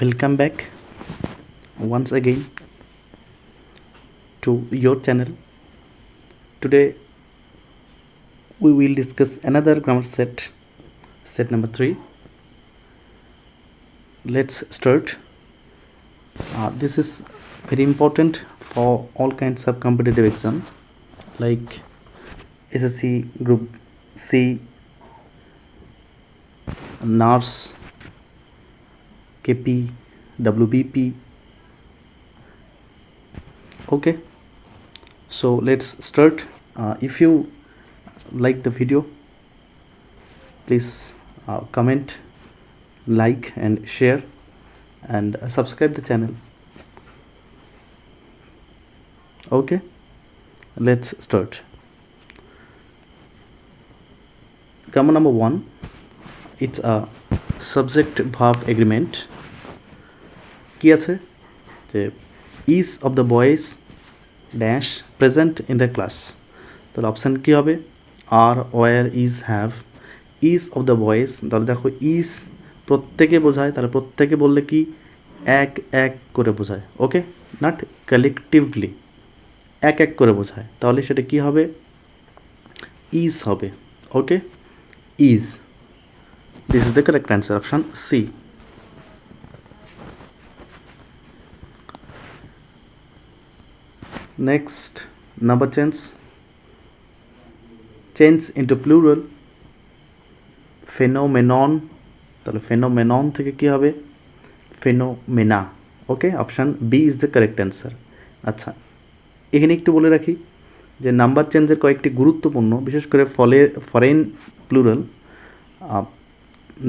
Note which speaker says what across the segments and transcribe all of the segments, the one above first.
Speaker 1: welcome back once again to your channel. Today we will discuss another grammar set set number 3 let's start. Uh, this is very important for all kinds of competitive exam like ssc group c nurse KP, WBP. Okay, so let's start. Uh, if you like the video, please uh, comment, like, and share, and subscribe the channel. Okay, let's start. Grammar number one. It's a subject verb agreement কি আছে? যে is of the boys dash present in the class তাহলে option কী হবে? আর were is have is of the boys তাহলে দেখো is প্রত্যেকে বোঝায়, তাহলে প্রত্যেকে বললে কি? এক এক করে বোঝায়। ওকে নট কালেকটিভলি এক এক করে বোঝায়। তাহলে সেটা কি হবে? ইজ হবে। Okay is This is the correct answer, option C. Next, number change. Change into plural. Phenomenon. তাহলে phenomenon থেকে কি হবে phenomena okay option B is the correct answer আচ্ছা এখানে একটু বলে রাখি যে নাম্বার চেঞ্জের কয়েকটি গুরুত্বপূর্ণ বিশেষ করে ফলে ফরেন প্লুরাল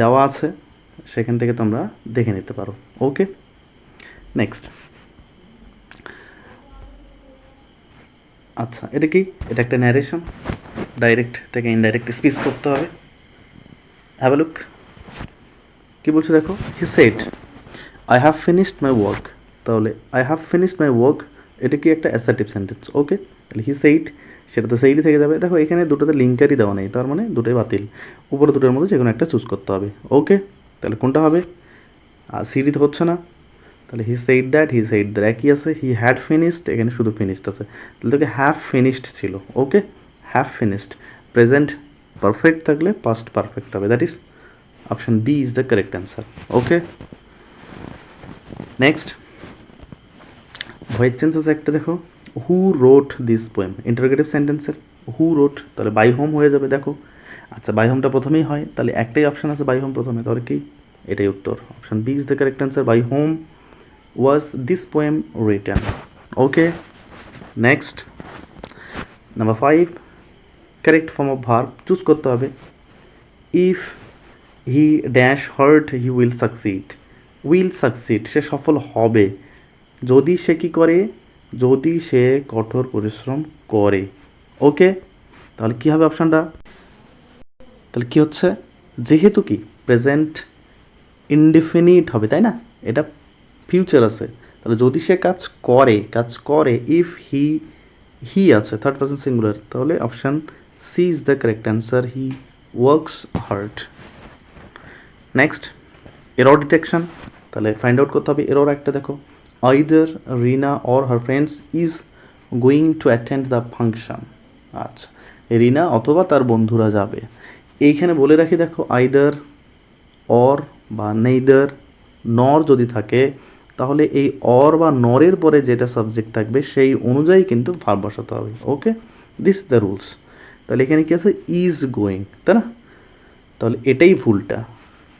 Speaker 1: দেওয়া আছে, সেখান থেকে তোমরা দেখে নিতে পারো। ওকে নেক্সট আচ্ছা এটা কি? এটা একটা ন্যারেশন ডাইরেক্ট থেকে ইনডাইরেক্ট স্পিচ করতে হবে। হ্যাভ লুক কী বলছে দেখো? He said I have finished my work তাহলে I have finished my work এটা কি একটা অ্যাসার্টিভ সেন্টেন্স ওকে তাহলে হি সেইট সেটা তো সেইটি থেকে যাবে। দেখো, এখানে দুটোতে লিঙ্কারই দেওয়া নেই, তার মানে দুটোই বাতিল। উপরে দুটোর মধ্যে যে কোনো একটা চুজ করতে হবে। ওকে তাহলে কোনটা হবে? আর সিডি তো হচ্ছে না। তাহলে he said that he said that একই আছে হি হ্যাড ফিনিশড এখানে শুধু ফিনিশড আছে। তাহলে তোকে হ্যাভ ফিনিশড ছিল okay have finished present perfect থাকলে পাস্ট পারফেক্ট হবে। That is option B is the correct answer okay next voice আছে একটা দেখো। Who wrote this poem interrogative সেন্টেন্সের হু রোট তাহলে বাই হোম হয়ে যাবে, দেখো। আচ্ছা বাই হোমটা প্রথমেই হয়, তাহলে একটাই অপশান আছে বাই হোম প্রথমে, তাহলে কি? এটাই উত্তর। Option B is the correct answer by whom was this poem written okay next number five correct form of verb choose করতে হবে। If he dash hard he will succeed will succeed সে সফল হবে। যদি সে কী করে? যদি সে কঠোর পরিশ্রম করে। ওকে? তাহলে কী হবে অপশানটা? তাহলে কী হচ্ছে? যেহেতু কি? প্রেজেন্ট ইনডিফিনিট হবে, তাই না? এটা ফিউচার আছে। তাহলে যদি সে কাজ করে কাজ করে ইফ হি হি আছে থার্ড পার্সন সিঙ্গুলার তাহলে option C is the correct answer he works hard next error detection তাহলে ফাইন্ড আউট করতে হবে এরর একটা দেখো। Either Rina or her friends is going to attend the function আচ্ছা রিনা অথবা তার বন্ধুরা যাবে। এইখানে বলে রাখি, দেখো আইদার অর বা নেইদার নর যদি থাকে, তাহলে এই অর বা নরের পরে যেটা সাবজেক্ট থাকবে, সেই অনুযায়ী কিন্তু ভার বসাতে হবে। ওকে দিস দ্য রুলস তাহলে এখানে কি আছে? ইজ গোয়িং তাই না? তাহলে এটাই ভুলটা।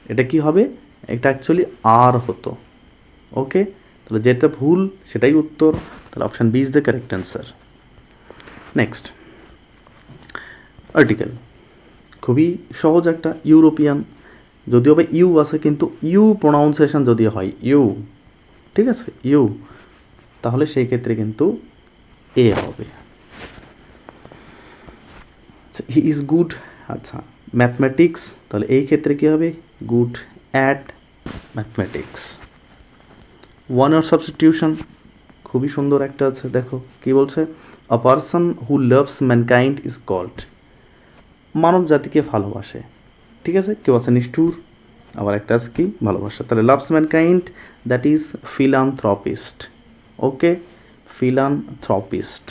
Speaker 1: এটা কি হবে? এটা অ্যাকচুয়ালি আর হতো। ওকে তাহলে যেটা ভুল, সেটাই উত্তর। তাহলে option B is the correct answer next article খুবই সহজ একটা ইউরোপিয়ান যদিও বা ইউ আছে, কিন্তু ইউ প্রোনাউন্সিয়েশন যদি হয়, ইউ, ঠিক আছে? ইউ, তাহলে সেই ক্ষেত্রে কিন্তু এ হবে। হি ইজ গুড আচ্ছা ম্যাথমেটিক্স, তাহলে এই ক্ষেত্রে কী হবে? Good at mathematics. One word substitution খুবই সুন্দর একটা আছে, দেখো, কি বলছে? A person who loves mankind is called মানব জাতিকে ভালোবাসে। ঠিক আছে? কেউ আছে নিষ্ঠুর? আবার একটা আছে কি? ভালোবাসা। তাহলে loves mankind that is philanthropist okay philanthropist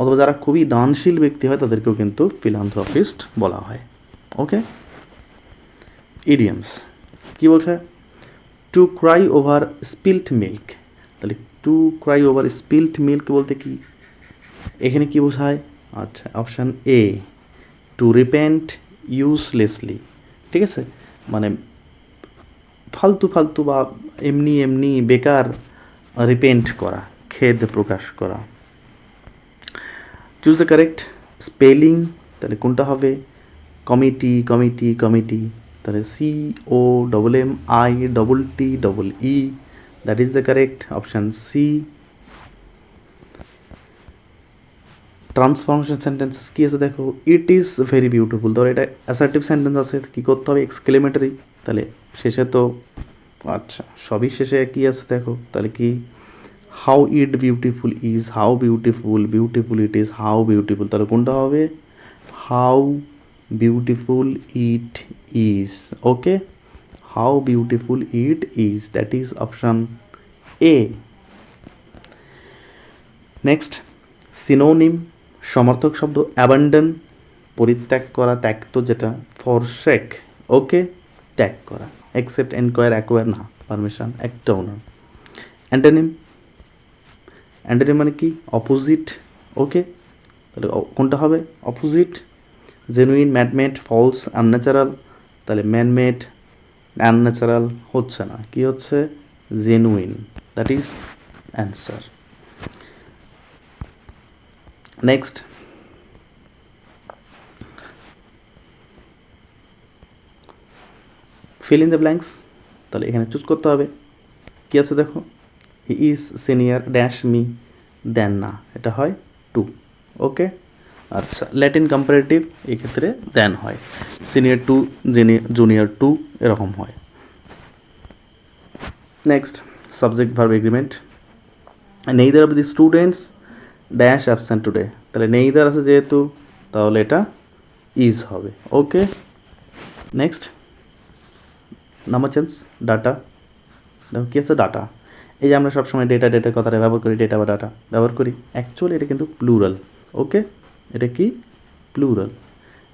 Speaker 1: অথবা যারা খুবই দানশীল ব্যক্তি হয়, তাদেরকেও কিন্তু ফিলানথ্রপিস্ট বলা হয়। ওকে ইডিয়ামস কি বলছে? To cry over spilt milk তাহলে to cry over spilt milk বলতে কি? এখানে কি বোঝায়? আচ্ছা option A to repent uselessly ঠিক আছে? মানে ফালতু ফালতু বা এমনি এমনি বেকার রিপেন্ট করা, খেদ প্রকাশ করা। চুজ দ্য কারেক্ট স্পেলিং তাহলে কোনটা হবে? Committee committee committee. তাহলে C O double M I double T double E that is the correct option C transformation sentences কী আছে দেখো? ইট ইজ ভেরি বিউটিফুল ধরো এটা অ্যাসার্টিভ সেন্টেন্স আছে কী করতে হবে? এক্সক্লেমেটারি তাহলে শেষে তো আচ্ছা সবই শেষে কী আছে দেখো। তাহলে কি? How it beautiful is how beautiful beautiful it is how beautiful তাহলে কোনটা হবে? How beautiful it is okay how beautiful it is that is option A next synonym সমর্থক শব্দ অ্যাবান্ডন পরিত্যাগ করা ত্যাক্ত যেটা ফরশেক ওকে ত্যাগ করা। অ্যাকসেপ্ট এনকোয়ার অ্যাকোয়ার না। পারমিশন একটাও না অ্যান্টোনিম অ্যান্টোনিম মানে কি? অপোজিট ওকে তাহলে কোনটা হবে? Opposite genuine manmade false unnatural তাহলে ম্যানমেড আনন্যাচারাল হচ্ছে না। কি হচ্ছে? Genuine that is answer next fill in the blanks তাহলে এখানে চুজ করতে হবে। কি আছে দেখো? He is senior dash me than না। এটা হয় টু ওকে আচ্ছা ল্যাটিন কম্পারেটিভ এক্ষেত্রে দেন হয়। সিনিয়র টু জুনিয়র টু এরকম হয়। Next subject verb agreement neither of the students dash absent today তাহলে নেইদার আছে যেহেতু, তাহলে এটা ইজ হবে। Okay next number change data দেখো কী আছে? ডাটা এই যে আমরা সবসময় ডেটা ডেটার কথাটা ব্যবহার করি ডেটা বা ডাটা ব্যবহার করি। অ্যাকচুয়ালি এটা কিন্তু প্লুরাল ওকে এটা কি? প্লুরাল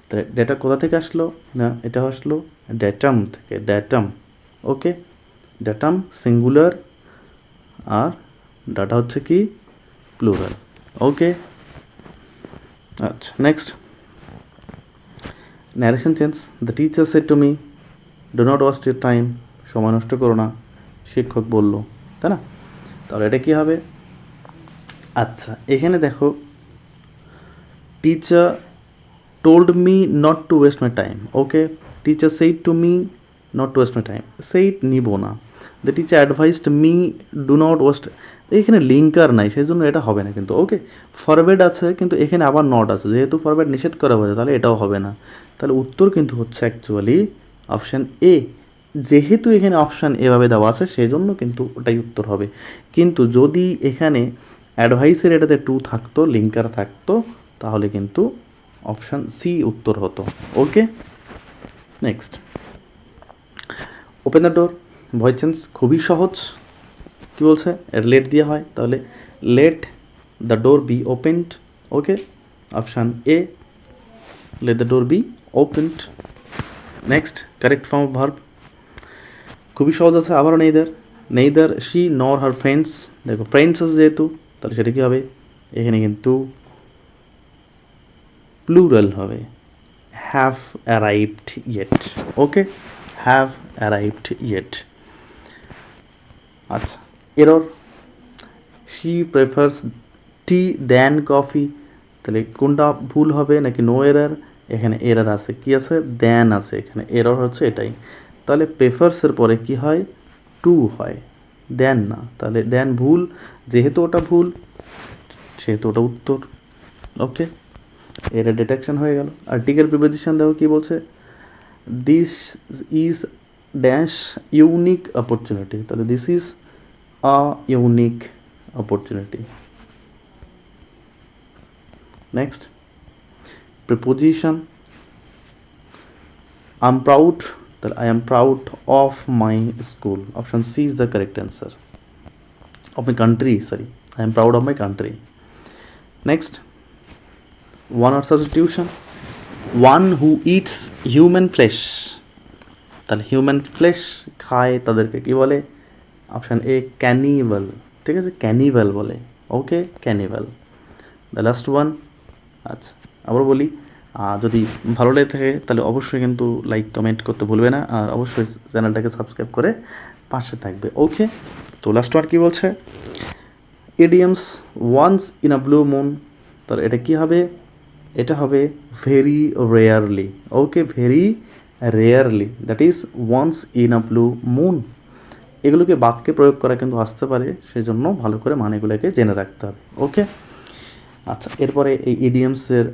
Speaker 1: তাহলে ডেটা কোথা থেকে আসলো? না এটা আসলো ডেটাম থেকে ডেটাম ওকে ডেটাম সিঙ্গুলার আর ডাটা হচ্ছে কি? প্লুরাল ওকে আচ্ছা next narration change the teacher said to me do not waste your time সময় নষ্ট করো না, শিক্ষক বলল। তাই না? তাহলে এটা কী হবে? আচ্ছা এখানে দেখো told me not to waste my time okay teacher said to me not to waste my time said নিব না the teacher advised me do not waste এখানে লিঙ্কার নাই সেই জন্য এটা হবে না কিন্তু ওকে ফরওয়ার্ড আছে, কিন্তু এখানে আবার নট আছে। যেহেতু ফরওয়ার্ড নিষেধ করা হয়েছে, তাহলে এটাও হবে না। তাহলে উত্তর কিন্তু হচ্ছে অ্যাকচুয়ালি অপশান এ যেহেতু এখানে অপশান এভাবে দেওয়া আছে সেই জন্য কিন্তু ওটাই উত্তর হবে। কিন্তু যদি এখানে অ্যাডভাইসের এটাতে টু থাকতো লিঙ্কার থাকতো তাহলে কিন্তু অপশান সি উত্তর হতো। Okay next open the door voice change খুবই সহজ। কি বলছে? লেট দিয়ে হয়। তাহলে let the door be opened okay option A let the door be opened next correct form of verb খুবই সহজ আছে আবারও নেইদার। নেইদার শি নর হার ফ্রেন্ডস দেখো ফ্রেন্ডস আছে যেহেতু, তাহলে সেটা কী হবে? এখানে কিন্তু প্লুরাল হবে। Have arrived yet okay have arrived yet আচ্ছা error she prefers tea than coffee তাহলে কোনটা ভুল হবে নাকি নো এরার এখানে এরার আছে। কি আছে? দেন আছে। এখানে এরর হচ্ছে এটাই। তাহলে প্রেফার্সের পরে কি হয়? টু হয়। দেন না। তাহলে দেন ভুল। যেহেতু ওটা ভুল, সেহেতু ওটা উত্তর। ওকে এরা ডিটেকশন হয়ে গেল। আর্টিকেল প্রিপোজিশন দেখো কি বলছে? This is dash unique opportunity তাহলে this is a unique opportunity next preposition am proud তাহলে I am proud of my school option C is the correct answer of my country sorry I am proud of my country next one R substitution one who eats human flesh তাহলে human flesh খায় তাদেরকে কি বলে? Option A ক্যানিভাল ঠিক আছে? Cannibal বলে। Okay cannibal the last one আচ্ছা আবার বলি যদি ভালো লেগে থাকে, তাহলে অবশ্যই কিন্তু লাইক কমেন্ট করতে ভুলবে না। আর অবশ্যই চ্যানেলটাকে সাবস্ক্রাইব করে পাশে থাকবে। ওকে তো লাস্ট ওয়ান কী বলছে? Idioms once in a blue moon তাহলে এটা কি হবে? এটা হবে very rarely okay very rarely that is once in a blue moon এগুলোকে বাক্যে প্রয়োগ করা কিন্তু আসতে পারে, সেজন্য ভালো করে মানেগুলোকে জেনে রাখতে হবে ওকে আচ্ছা এরপরে এই ইডিএমসের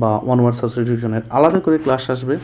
Speaker 1: বা ওয়ান ওয়ার্ড সাবস্টিটিউশনের আলাদা করে ক্লাস আসবে।